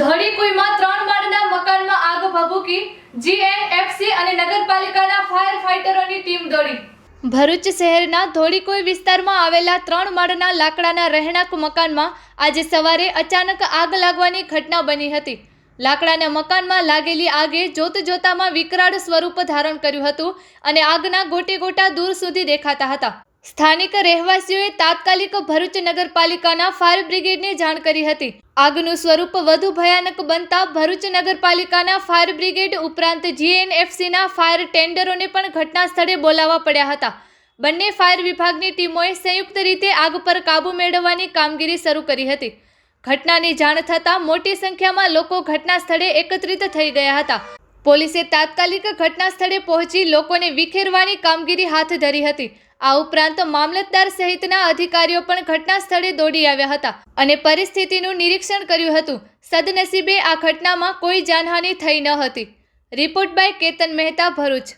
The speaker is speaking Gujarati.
ધોળી કુઈમાં ત્રણ માળના મકાનમાં આગ ભભૂકી જીએનએફસી અને નગરપાલિકાના ફાયર ફાઇટરોની ટીમ દોડી. ભરૂચ શહેરના ધોળીકુઈ વિસ્તારમાં આવેલા ત્રણ માળના લાકડાના રહેણાંક મકાનમાં આજે સવારે અચાનક આગ લાગવાની ઘટના બની હતી. લાકડાના મકાનમાં લાગેલી આગે જોત જોતામાં વિકરાળ સ્વરૂપ ધારણ કર્યું હતું અને આગના ગોટે ગોટા દૂર સુધી દેખાતા હતા. સ્થાનિક રહેવાસીઓએ તાત્કાલિક ભરૂચ નગરપાલિકાના ફાયર બ્રિગેડને જાણ કરી હતી. આગનું સ્વરૂપ વધુ ભયાનક બનતા ભરૂચ નગરપાલિકાના ફાયર બ્રિગેડ ઉપરાંત જીએનએફસીના ફાયર ટેન્ડરોને પણ ઘટના સ્થળે બોલાવવા પડ્યા હતા. બંને ફાયર વિભાગની ટીમોએ સંયુક્ત રીતે આગ પર કાબૂ મેળવવાની કામગીરી શરૂ કરી હતી. ઘટનાની જાણ થતાં મોટી સંખ્યામાં લોકો ઘટના સ્થળે એકત્રિત થઈ ગયા હતા. પોલીસે તાત્કાલિક ઘટના સ્થળે પહોંચી લોકોને વિખેરવાની કામગીરી હાથ ધરી હતી. આ ઉપરાંત મામલતદાર સહિતના અધિકારીઓ પણ ઘટના સ્થળે દોડી આવ્યા હતા અને પરિસ્થિતિનું નિરીક્ષણ કર્યું હતું. સદનસીબે આ ઘટનામાં કોઈ જાનહાનિ થઈ ન હતી. Report by Ketan Mehta Bharuch.